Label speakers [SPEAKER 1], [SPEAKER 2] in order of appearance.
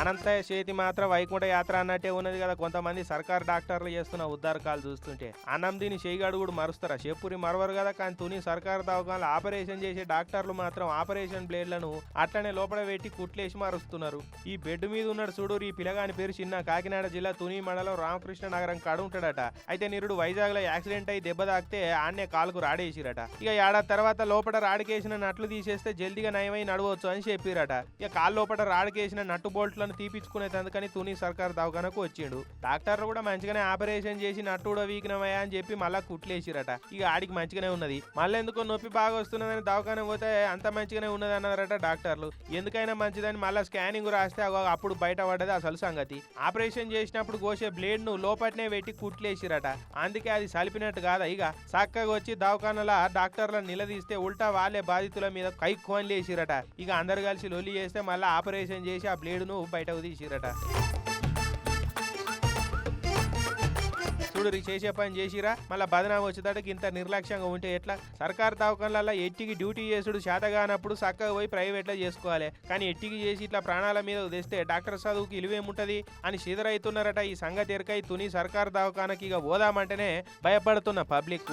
[SPEAKER 1] అనంతయ్య చేతి మాత్రం వైకుంఠ యాత్ర అన్నట్టే ఉన్నది కదా. కొంతమంది సర్కార్ డాక్టర్లు చేస్తున్న ఉద్దారకాలు చూస్తుంటే అన్నం చేయగాడు కూడా మరుస్తారా? చెప్పురి మరవరు కదా కానీ తుని సర్కార్ దవాఖానలు ఆపరేషన్ చేసే డాక్టర్లు మాత్రం ఆపరేషన్ బ్లేడ్లను అట్లనే లోపల పెట్టి కుట్లేసి మారుస్తున్నారు. ఈ బెడ్ మీద ఉన్నాడు చూడు ఈ పిల్లగాని పేరు చిన్న కాకినాడ జిల్లా తుని మండలం రామకృష్ణ నగరం కాడు ఉంటాడట. అయితే నిరుడు వైజాగ్లో యాక్సిడెంట్ అయి దెబ్బ తాకితే ఆన్నే కాలుకు రాడేసిరట. ఇక ఏడాది తర్వాత లోపల రాడికేసిన నట్లు తీసేస్తే జల్దిగా నయమై నడవచ్చు అని చెప్పిరట. ఇక కాలు లోపల రాడికేసిన నట్టు బోల్ట్లను తీపిచ్చుకునేందుకని తుని సర్కార్ దవాఖానకు వచ్చిండు. డాక్టర్లు కూడా మంచిగానే ఆపరేషన్ చేసి నట్టు కూడా వీకినమయ్యా అని చెప్పి మళ్ళా కుట్లేసిరట. ఇక ఆడికి మంచిగానే ఉన్నది. మళ్ళీ ఎందుకో నొప్పి బాగా వస్తున్నదని దవాఖాన పోతే అంత మంచిగానే ఉన్నది అన్నారట డాక్టర్లు. ఎందుకైనా మంచిదని మళ్ళీ స్కానింగ్ రాస్తే అప్పుడు బయటపడ్డది అసలు సంగతి. ఆపరేషన్ చేసినప్పుడు కోసే బ్లేడ్ను లోపట్నే పెట్టి కుట్లేసిరట. అందుకే అది సలిపినట్టు కాదా ఇక. చక్కగా వచ్చి దవాఖానల డాక్టర్లను నిలదీస్తే ఉల్టా వాళ్ళే బాధితుల మీద కై కోన్లేసిరట. ఇక అందరు కలిసి లొల్లి చేస్తే మళ్ళీ ఆపరేషన్ చేసి ఆ బ్లేడ్ను బయటకు తీసిరట చూడు చేసే పని చేసిరా మళ్ళీ బదనాం వచ్చేదానికి ఇంత నిర్లక్ష్యంగా ఉంటే ఎట్లా? సర్కార్ దవాఖానలలో ఎట్టికి డ్యూటీ చేసుడు శాతగానప్పుడు చక్కగా పోయి ప్రైవేట్లో చేసుకోవాలి. కానీ ఎట్టికి చేసి ఇట్లా ప్రాణాల మీద తెస్తే డాక్టర్ చదువుకి ఇలువేముంటది అని సిదరైతున్నారట ఈ సంగతి ఎరకై తుని సర్కార్ దవాఖానకి ఇక పోదామంటేనే భయపడుతున్న పబ్లిక్